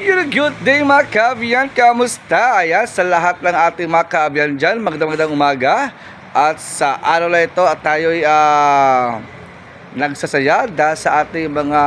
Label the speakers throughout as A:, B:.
A: You're good day mga kaabyan, kamusta? Ayan, sa lahat ng ating mga kaabyan dyan, magandang umaga. At sa araw na ito, at tayo'y ah, nagsasaya dahil sa ating mga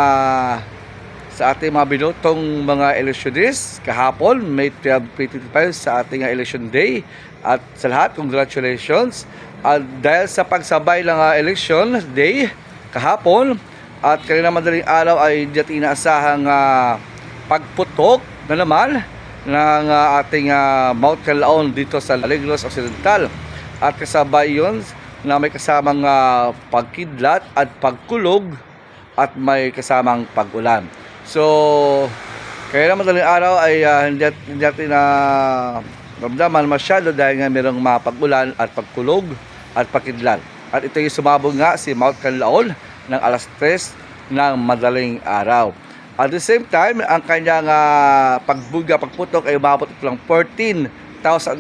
A: sa ating mga binutong mga electionist kahapon, May 12, 2025 sa ating election day. At sa lahat, congratulations. At dahil sa pagsabay ng ah, election day kahapon, at kanina madaling araw ay di natin inaasahang ah, pagputok na naman ng ah, ating ah, Mount Calaon dito sa Alegros Occidental. At kasabay yun na may kasamang ah, pagkidlat at pagkulog at may kasamang pag-ulan. So, kaya naman madaling araw ay ah, hindi, hindi natin na ramdaman masyado dahil nga mayroong mga pag-ulan at pagkulog at pagkidlat. At ito yung sumabog nga si Mount Canlaon ng alas 3 ng madaling araw. At the same time, ang kanyang ah, pagbuga, pagputok ay umabot ito lang 14,000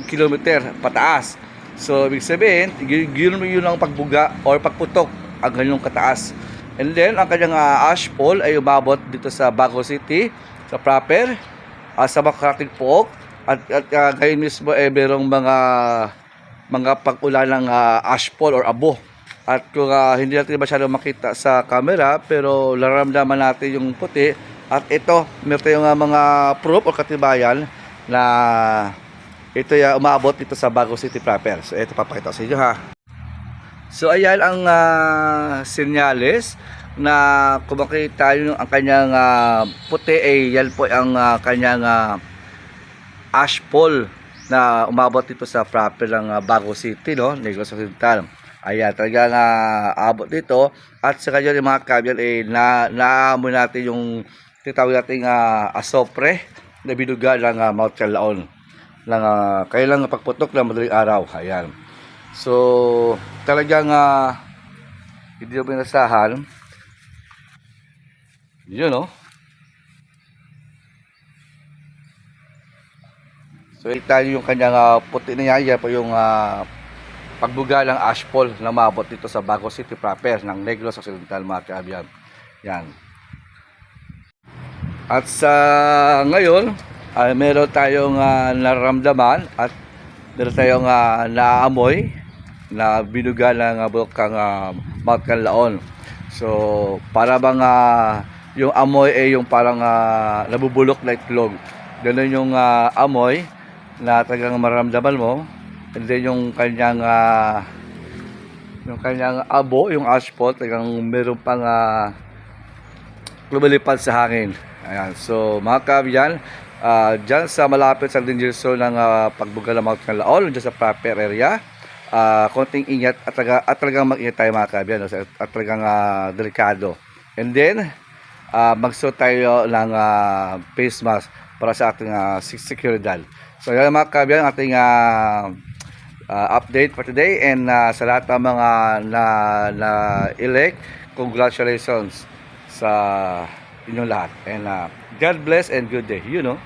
A: kilometer pataas. So, ibig sabihin, yun, yun ang pagbuga or pagputok ang ganyong kataas. And then, ang kanyang ah, ashfall ay umabot dito sa Bago City, sa proper, ah, sa Makarating Pook, at, at ah, gayon mismo eh, merong mga mga pag-ulan ng ah, ashfall or abo. At kung ah, hindi natin masyadong makita sa camera, pero laramdaman natin yung puti. At ito, meron tayong ah, mga proof o katibayan na ito ay umabot dito sa Bago City proper. So ito papakita sa inyo ha. So ayan ang ah, senyales na kung makita nyo ang kanyang ah, puti ay yan po ang ah, kanyang ah, ashfall na umabot dito sa proper ng ah, Bago City, no? Negros Occidental. Ayan, talaga nga abot dito. At sa yung mga kabyan, eh, na, naamoy natin yung tinatawag natin uh, asopre na binuga ng uh, Mount Calaon. Ng, uh, kailang pagputok ng madaling araw. Ayan. So, talagang uh, hindi mo binasahan. Yun, no? So, kita nyo yung kanyang ah, puti na yan. Yan po yung ah, pagbuga ng ashfall na mabot dito sa Bago City proper ng Negros Occidental mga kaabyan. Yan. At sa ngayon, ay meron tayong ah, nararamdaman at meron tayong ah, naamoy na binuga ng uh, bulkang ah, Mount Canlaon. So, para bang ah, yung amoy ay yung parang ah, nabubulok na itlog. Ganun yung ah, amoy na talagang maramdaman mo. And then yung kanyang ah, yung kanyang abo, yung asphalt, talagang meron pang ah, lumalipad sa hangin. Ayan. So, mga kabyan, uh, dyan sa malapit sa danger zone ng uh, pagbuga ng Mount Canlaon, dyan sa proper area, uh, konting ingat at, talaga, at talagang mag-ingat tayo mga kabyan, no? at, at talagang uh, delikado. And then, uh, magsuot tayo ng uh, face mask para sa ating uh, seguridad. So, yan mga kabyan, ating uh, uh, update for today and uh, sa lahat ng mga na, na elect, congratulations sa inyong lahat. And uh, God bless and good day. You know.